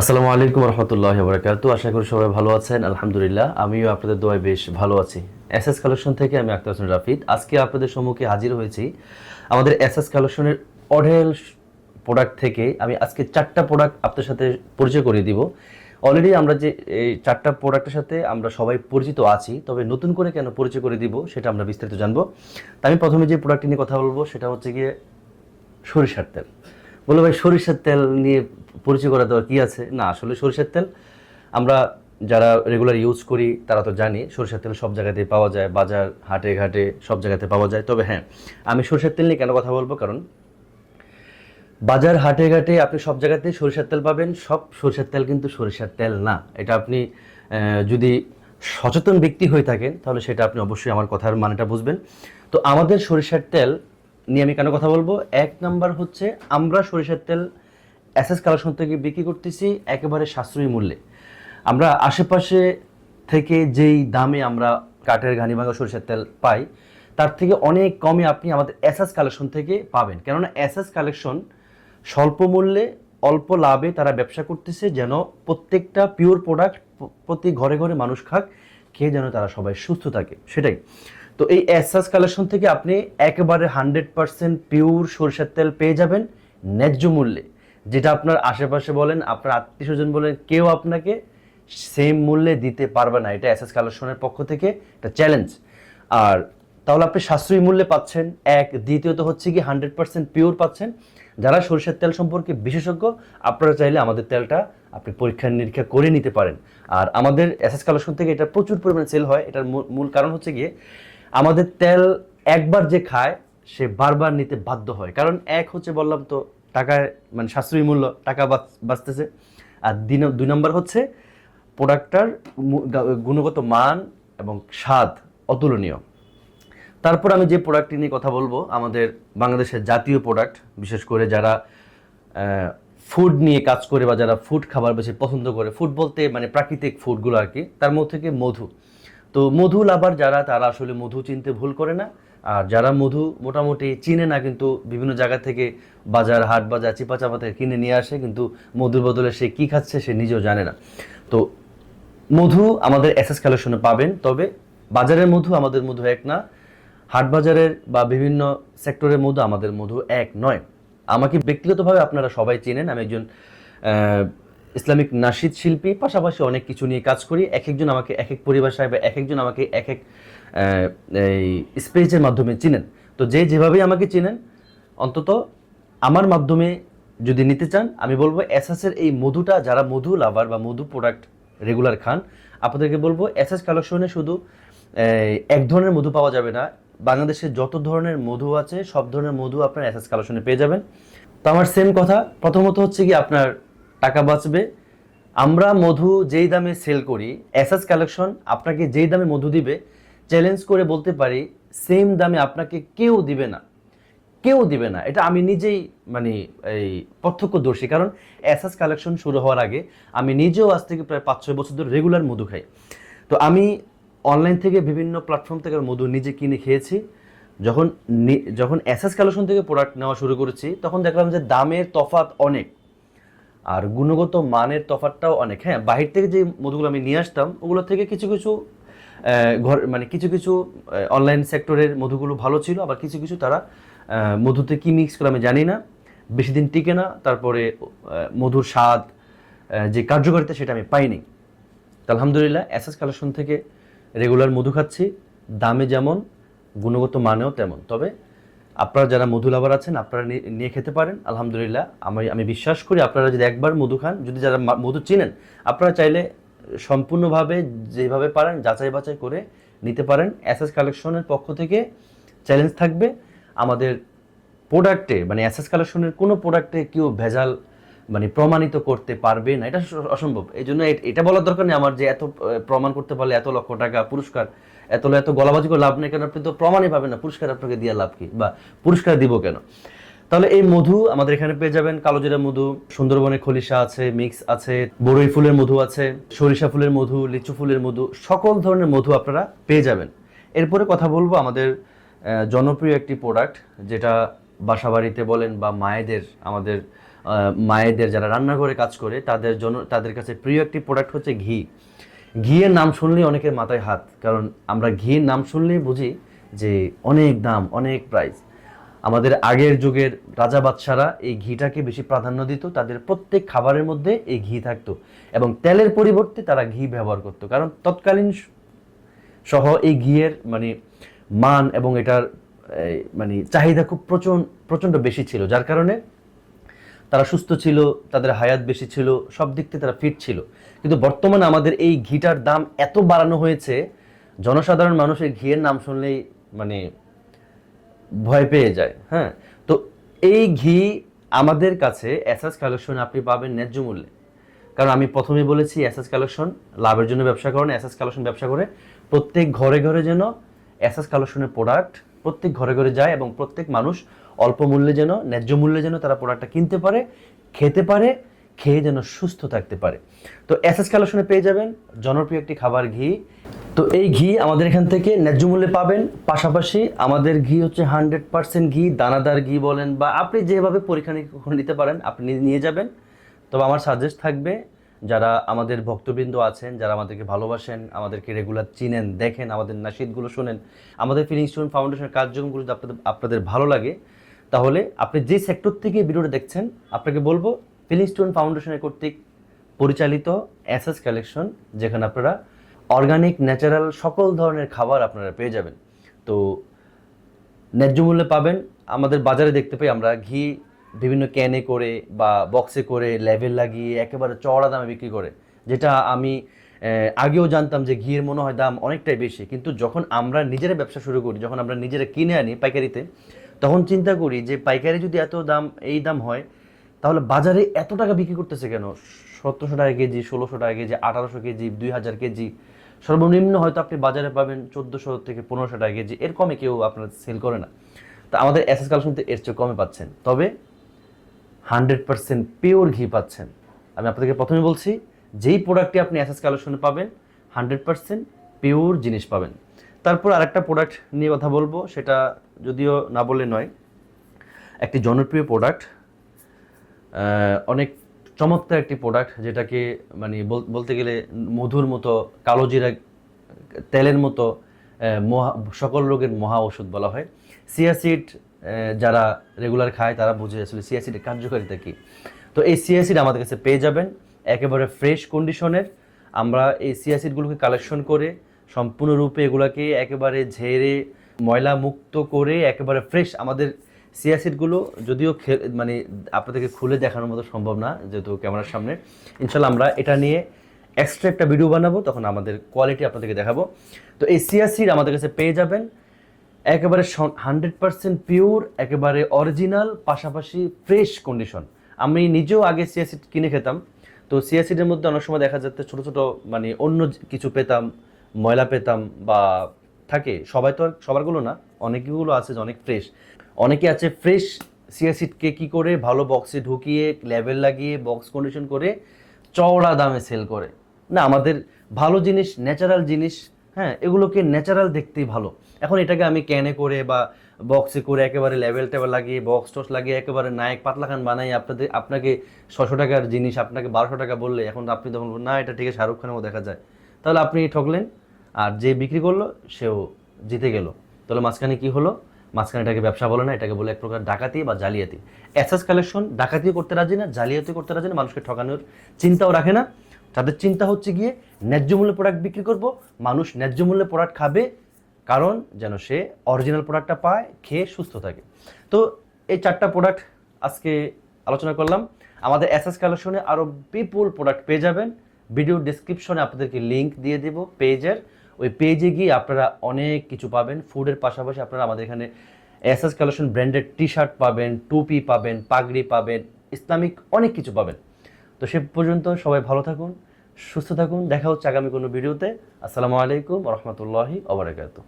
আসসালামু আলাইকুম রহমতুল্লাহ বরকাত আশা করি সবাই ভালো আছেন, আলহামদুলিল্লাহ। আমিও আপনাদের দোয়ায় বেশ ভালো আছি। এস এস কালেকশন থেকে আমি আক্তার হোসেন রাফিদ আজকে আপনাদের সম্মুখে হাজির হয়েছি আমাদের এস এস কালেকশনের অঢেল প্রোডাক্ট থেকে। আমি আজকে চারটা প্রোডাক্ট আপনার সাথে পরিচয় করিয়ে দিব। অলরেডি আমরা যে, এই চারটা প্রোডাক্টের সাথে আমরা সবাই পরিচিত আছি, তবে নতুন করে কেন পরিচয় করে দিব সেটা আমরা বিস্তারিত জানব। আমি প্রথমে যে প্রোডাক্টটি নিয়ে কথা বলব, সেটা হচ্ছে গিয়ে সরিষার তেল। বলো ভাই, সরিষার তেল নিয়ে পরিচয় করা দেওয়ার কি আছে? না, আসলে সরিষার তেল আমরা যারা রেগুলার ইউজ করি, তারা তো জানি, সরিষার তেল সব জায়গাতে পাওয়া যায়, বাজার, হাটে ঘাটে সব জায়গাতে পাওয়া যায়। তবে হ্যাঁ আমি সরিষার তেল নিয়ে কেন কথা বলব? কারণ বাজার, হাটে ঘাটে আপনি সব জায়গাতেই সরিষার তেল পাবেন, সব সরিষার তেল কিন্তু সরিষার তেল না। এটা আপনি যদি সচেতন ব্যক্তি হয়ে থাকেন, তাহলে সেটা আপনি অবশ্যই আমার কথার মানেটা বুঝবেন। তো আমাদের সরিষার তেল নিয়ে আমি কেন কথা বলব? এক নাম্বার হচ্ছে, আমরা সরিষার তেল অ্যাসেস কালেকশন থেকে বিক্রি করতেছি একেবারে সাশ্রয়ী মূল্যে। আমরা আশেপাশে থেকে যেই দামে আমরা কাঠের ঘানি ভাঙা সরিষার তেল পাই, তার থেকে অনেক কমে আপনি আমাদের এসএস কালেকশন থেকে পাবেন। কেননা এসএস কালেকশন স্বল্প মূল্যে অল্প লাভে তারা ব্যবসা করতেছে যেন প্রত্যেকটা পিওর প্রোডাক্ট প্রতি ঘরে ঘরে মানুষ খাক খেয়ে যেন তারা সবাই সুস্থ থাকে। সেটাই। তো এই এসএস কালেকশন থেকে আপনি একেবারে হান্ড্রেড পার্সেন্ট পিওর সরিষার তেল পেয়ে যাবেন ন্যায্য মূল্যে। যেটা আপনার আশেপাশে বলেন, আপনার আত্মীয় স্বজন বলেন, কেউ আপনাকে সেম মূল্যে দিতে পারবে না। এটা এসএস কালেকশনের পক্ষ থেকে একটা চ্যালেঞ্জ আর তাহলে আপনি সাশ্রয়ী মূল্যে পাচ্ছেন। এক, দ্বিতীয়ত হচ্ছে কি হান্ড্রেড পার্সেন্ট পিওর পাচ্ছেন। যারা সরিষার তেল সম্পর্কে বিশেষজ্ঞ, আপনারা চাইলে আমাদের তেলটা আপনি পরীক্ষা নিরীক্ষা করে নিতে পারেন। আর আমাদের এসএস কালেকশন থেকে এটা প্রচুর পরিমাণে সেল হয়। এটার মূল- মূল কারণ হচ্ছে গিয়ে আমাদের তেল একবার যে খায়, সে বারবার নিতে বাধ্য হয়। কারণ এক হচ্ছে বললাম তো, টাকায় মানে সাশ্রয়ী মূল্য, টাকা বাঁচ- বাঁচতেছে। আর দিন, দুই নম্বর হচ্ছে প্রোডাক্টটার গুণগত মান এবং স্বাদ অতুলনীয়। তারপর আমি যে প্রোডাক্টটি নিয়ে কথা বলব, আমাদের বাংলাদেশের জাতীয় প্রোডাক্ট, বিশেষ করে যারা ফুড নিয়ে কাজ করে বা যারা ফুড খাবার বেশি পছন্দ করে, ফুড বলতে মানে প্রাকৃতিক ফুডগুলো আর কি, তার মধ্যে থেকে মধু। তো মধু লাভার যারা, তারা আসলে মধু চিনতে ভুল করে না। আর যারা মধু মোটামুটি চিনে না, কিন্তু বিভিন্ন জায়গা থেকে বাজার হাট বাজার চিপা চাপা থেকে কিনে নিয়ে আসে, কিন্তু মধুর বদলে সে কী খাচ্ছে সে নিজেও জানে না। তো মধু আমাদের এসএস কালেকশনে পাবেন, তবে বাজারের মধু আমাদের মধু এক না। হাট বাজারের বা বিভিন্ন সেক্টরের মধু আমাদের মধু এক নয়। আমাকে ব্যক্তিগতভাবে আপনারা সবাই চেনেন, আমি একজন ইসলামিক নাশিদ শিল্পী, পাশাপাশি অনেক কিছু নিয়ে কাজ করি। এক একজন আমাকে এক এক পরিভাষায় বা এক একজন আমাকে এক এক এই স্পেজের মাধ্যমে চিনেন। তো যে যেভাবেই আমাকে চিনেন, অন্তত আমার মাধ্যমে যদি নিতে চান, আমি বলব এসএসের এই মধুটা, যারা মধু লাভার বা মধু প্রোডাক্ট রেগুলার খান, আপনাদেরকে বলব এসএস কালেকশনে শুধু এক ধরনের মধু পাওয়া যাবে না। বাংলাদেশে যত ধরনের মধু আছে, সব ধরনের মধু আপনার এসএস কালেকশনে পেয়ে যাবেন। তো আমার সেম কথা, প্রথমত হচ্ছে কি আপনার টাকা বাঁচবে। আমরা মধু যেই দামে সেল করি এসএস কালেকশন আপনাকে যেই দামে মধু দিবে চ্যালেঞ্জ করে বলতে পারি সেম দামে আপনাকে কেউ দিবে না। কেউ দিবে না। এটা আমি নিজেই মানে এই প্রত্যক্ষদর্শী। কারণ এসএস কালেকশন শুরু হওয়ার আগে আমি নিজেও আজ থেকে প্রায় পাঁচ ছয় বছর ধরে রেগুলার মধু খাই। তো আমি অনলাইন থেকে বিভিন্ন প্ল্যাটফর্ম থেকে মধু নিজে কিনে খেয়েছি। যখন যখন এসএস কালেকশন থেকে প্রোডাক্ট নেওয়া শুরু করেছি, তখন দেখলাম যে দামের তফাত অনেক। আর গুণগত মানের তফাৎটাও অনেক। হ্যাঁ বাহির থেকে যে মধুগুলো আমি নিয়ে আসতাম, ওগুলো থেকে কিছু কিছু ঘর মানে কিছু কিছু অনলাইন সেক্টরের মধুগুলো ভালো ছিল, আবার কিছু কিছু তারা মধুতে কি মিক্স করে আমি জানি না। বেশি দিন টিকে না, তারপরে মধুর স্বাদ যে কার্যকারিতা সেটা আমি পাইনি। তো আলহামদুলিল্লাহ এসএস কালেকশন থেকে রেগুলার মধু খাচ্ছি, দামে যেমন, গুণগত মানেও তেমন। তবে আপনারা যারা মধু লাভার আছেন, আপনারা নিয়ে খেতে পারেন। আলহামদুলিল্লাহ, আমি আমি বিশ্বাস করি আপনারা যদি একবার মধু খান, যদি যারা মধু চিনেন, আপনারা চাইলে সম্পূর্ণভাবে যেভাবে পারেন, যাচাই বাছাই করে নিতে পারেন। এসএস কালেকশনের পক্ষ থেকে চ্যালেঞ্জ থাকবে। আমাদের প্রোডাক্টে মানে অ্যাসেস কালেকশনের কোনো প্রোডাক্টে কেউ ভেজাল মানে প্রমাণিত করতে পারবে না, এটা অসম্ভব। এই জন্য এটা বলার দরকার নেই আমার যে এত প্রমাণ করতে পারলে এত লক্ষ টাকা পুরস্কার, এত এত গলাবাজি করে লাভ নেই কেন? আপনি তো প্রমাণই পাবেন না, পুরস্কার আপনাকে দিয়ে লাভ কি বা পুরস্কার দিব কেন? তাহলে এই মধু আমাদের এখানে পেয়ে যাবেন কালোজিরা মধু সুন্দরবনে খলিশা আছে, মিক্স আছে বড়ই ফুলের মধু আছে, সরিষা ফুলের মধু, লিচু ফুলের মধু, সকল ধরনের মধু আপনারা পেয়ে যাবেন। এরপরে কথা বলব আমাদের জনপ্রিয় একটি প্রোডাক্ট যেটা বাসাবাড়িতে বলেন বা মায়েদের আমাদের মায়েদের যারা রান্নাঘরে কাজ করে, তাদের জন্য তাদের কাছে প্রিয় একটি প্রোডাক্ট হচ্ছে ঘি। ঘিয়ের নাম শুনলেই অনেকের মাথায় হাত, কারণ আমরা ঘিয়ের নাম শুনলেই বুঝি যে অনেক দাম, অনেক প্রাইস আমাদের আগের যুগের রাজা বাদশারা এই ঘিটাকে বেশি প্রাধান্য দিত, তাদের প্রত্যেক খাবারের মধ্যে এই ঘি থাকতো এবং তেলের পরিবর্তে তারা ঘি ব্যবহার করতো। কারণ তৎকালীন সহ এই ঘিয়ের মানে মান এবং এটার মানে চাহিদা খুব প্রচণ্ড প্রচণ্ড বেশি ছিল, যার কারণে তারা সুস্থ ছিল, তাদের হায়াত বেশি ছিল, সব দিক থেকে তারা ফিট ছিল। কিন্তু বর্তমানে আমাদের এই ঘিটার দাম এত বাড়ানো হয়েছে, জনসাধারণ মানুষের ঘিয়ের নাম শুনলেই মানে ভয় পেয়ে যায় হ্যাঁ? তো এই ঘি আমাদের কাছে এসএস কালেকশন আপনি পাবেন ন্যায্য মূল্যে। কারণ আমি প্রথমে বলেছি এসএস কালেকশন, লাভের জন্য ব্যবসা করেন, এসএস কালেকশন ব্যবসা করে প্রত্যেক ঘরে ঘরে যেন এসএস কালেকশনের প্রোডাক্ট প্রত্যেক ঘরে ঘরে যায় এবং প্রত্যেক মানুষ অল্প মূল্যে যেন, ন্যায্য মূল্যে যেন তারা প্রোডাক্টটা কিনতে পারে, খেতে পারে, খেয়ে যেন সুস্থ থাকতে পারে। তো এসএস কালেকশনে পেয়ে যাবেন জনপ্রিয় একটি খাবার ঘি। তো এই ঘি আমাদের এখান থেকে ন্যায্য মূল্যে পাবেন। পাশাপাশি আমাদের ঘি হচ্ছে হান্ড্রেড পার্সেন্ট ঘি, দানাদার ঘি বলেন বা আপনি যেভাবে পরীক্ষা নিরীক্ষা নিতে পারেন, আপনি নিয়ে যাবেন। তবে আমার সাজেস্ট থাকবে যারা আমাদের ভক্তবৃন্দ আছেন, যারা আমাদেরকে ভালোবাসেন, আমাদেরকে রেগুলার চিনেন, দেখেন, আমাদের নাশিদগুলো শোনেন, আমাদের ফিলিং স্টোন ফাউন্ডেশনের কার্যক্রমগুলো যদি আপনাদের আপনাদের ভালো লাগে তাহলে আপনি যে সেক্টর থেকে ভিডিওটা দেখছেন, আপনাকে বলব ফিলিং স্টোন ফাউন্ডেশনের কর্তৃক পরিচালিত এসএস কালেকশন যেখানে আপনারা অর্গানিক ন্যাচারাল সকল ধরনের খাবার আপনারা পেয়ে যাবেন। তো ন্যায্য মূল্যে পাবেন। আমাদের বাজারে দেখতে পাই আমরা ঘি বিভিন্ন ক্যানে করে বা বক্সে করে লেভেল লাগিয়ে একেবারে চড়া দামে বিক্রি করে, যেটা আমি আগেও জানতাম যে ঘিয়ের মনে হয় দাম অনেকটাই বেশি। কিন্তু যখন আমরা নিজেরা ব্যবসা শুরু করি, যখন আমরা নিজেরা কিনে আনি পাইকারিতে তখন চিন্তা করি যে পাইকারি যদি এত দাম, এই দাম হয়, তাহলে বাজারে এত টাকা বিক্রি করতেছে কেন? সতেরোশো টাকা কেজি, ষোলোশো টাকা কেজি, আঠারোশো কেজি দুই হাজার কেজি। সর্বনিম্ন হয়তো আপনি বাজারে পাবেন চোদ্দোশো থেকে পনেরোশো টাকা কেজি। এর কমে কেউ আপনার সেল করে না। তা আমাদের এসএস কালেকশন এর চেয়ে কমে পাচ্ছেন। তবে হান্ড্রেড পার্সেন্ট পিওর ঘি পাচ্ছেন। আমি আপনাদেরকে প্রথমে বলছি, যেই প্রোডাক্টটি আপনি এসএস কালেকশনে পাবেন হান্ড্রেড পার্সেন্ট পিওর জিনিস পাবেন। তারপর আরেকটা প্রোডাক্ট নিয়ে কথা বলব, সেটা যদিও না বললে নয়, একটি জনপ্রিয় প্রোডাক্ট অনেক চমৎকার একটি প্রোডাক্ট যেটাকে মানে বল- বলতে গেলে মধুর মতো, কালো জিরা, তেলের মতো মহা, সকল রোগের মহা ওষুধ বলা হয়। সিয়াসিড যারা রেগুলার খায়, তারা বুঝে আসলে সিয়াসিডের কার্যকারিতা কী। তো এই সিয়াসিড আমাদের কাছে পেয়ে যাবেন, একেবারে ফ্রেশ কন্ডিশনের আমরা এই সিয়াসিডগুলোকে কালেকশন করে সম্পূর্ণরূপে এগুলাকে একেবারে ঝেড়ে ময়লা মুক্ত করে একেবারে ফ্রেশ আমাদের সিয়াসিডগুলো যদিও মানে আপনাদেরকে খুলে দেখানোর মতো সম্ভব না, যেহেতু ক্যামেরার সামনে। ইনশাল্লাহ আমরা এটা নিয়ে এক্সট্রা একটা ভিডিও বানাবো, তখন আমাদের কোয়ালিটি আপনাদেরকে দেখাবো। তো এই সিয়াসিড আমাদের কাছে পেয়ে যাবেন। একেবারে হান্ড্রেড পার্সেন্ট পিওর একেবারে অরিজিনাল পাশাপাশি ফ্রেশ কন্ডিশন আমি নিজেও আগে সিয়াসিড কিনে খেতাম। তো সিয়াসিডের মধ্যে অনেক সময় দেখা যাচ্ছে ছোটো ছোটো মানে অন্য কিছু পেতাম। ময়লা পেতাম বা থাকে, সবাই তো আর, সবারগুলো না, অনেকগুলো আছে অনেক ফ্রেশ অনেকে আছে ফ্রেশ সিয়াসিডকে কি করে ভালো বক্সে ঢুকিয়ে লেভেল লাগিয়ে বক্স কন্ডিশন করে চওড়া দামে সেল করে। না, আমাদের ভালো জিনিস ন্যাচারাল জিনিস হ্যাঁ এগুলোকে ন্যাচারাল দেখতেই ভালো। এখন এটাকে আমি ক্যানে করে বা বক্সে করে একেবারে লেভেল টেবেল লাগিয়ে বক্স টক্স লাগিয়ে একেবারে নায়ক পাতলা খান বানাই, আপনাদের, আপনাকে ছশো টাকার জিনিস, আপনাকে বারোশো টাকা বললে, এখন আপনি তখন না, এটা ঠিক আছে, শাহরুখ খানের দেখা যায়। তাহলে আপনি ঠকলেন আর যে বিক্রি করল, সেও জিতে গেল। তাহলে মাঝখানে কি হলো? মাঝখানে এটাকে ব্যবসা বলে না, এটাকে বলে এক প্রকার ডাকাতি বা জালিয়াতি। এসএস কালেকশন, ডাকাতিও করতে রাজি না জালিয়াতি করতে রাজি না, মানুষকে ঠকানোর চিন্তাও রাখে না। তাদের চিন্তা হচ্ছে গিয়ে, ন্যায্য মূল্যে প্রোডাক্ট বিক্রি করব, মানুষ ন্যায্য মূল্যে প্রোডাক্ট খাবে, কারণ যেন সে অরিজিনাল প্রোডাক্টটা পায়, খেয়ে সুস্থ থাকে। তো এই চারটা প্রোডাক্ট আজকে আলোচনা করলাম। আমাদের এসএস কালেকশনে আরও বিপুল প্রোডাক্ট পেয়ে যাবেন। ভিডিও ডিসক্রিপশনে আপনাদেরকে লিঙ্ক দিয়ে দেব পেজের ওই পেজে গিয়ে আপনারা অনেক কিছু পাবেন। ফুডের পাশাপাশি আপনারা আমাদের এখানে S S collection branded T shirt পাবেন, টুপি পাবেন, পাগড়ি পাবেন ইসলামিক অনেক কিছু পাবেন। তো সে পর্যন্ত সবাই ভালো থাকুন, সুস্থ থাকুন। দেখা হচ্ছে আগামী কোনো ভিডিওতে আসসালামু আলাইকুম রহমতুল্লাহি ওবরাকাতু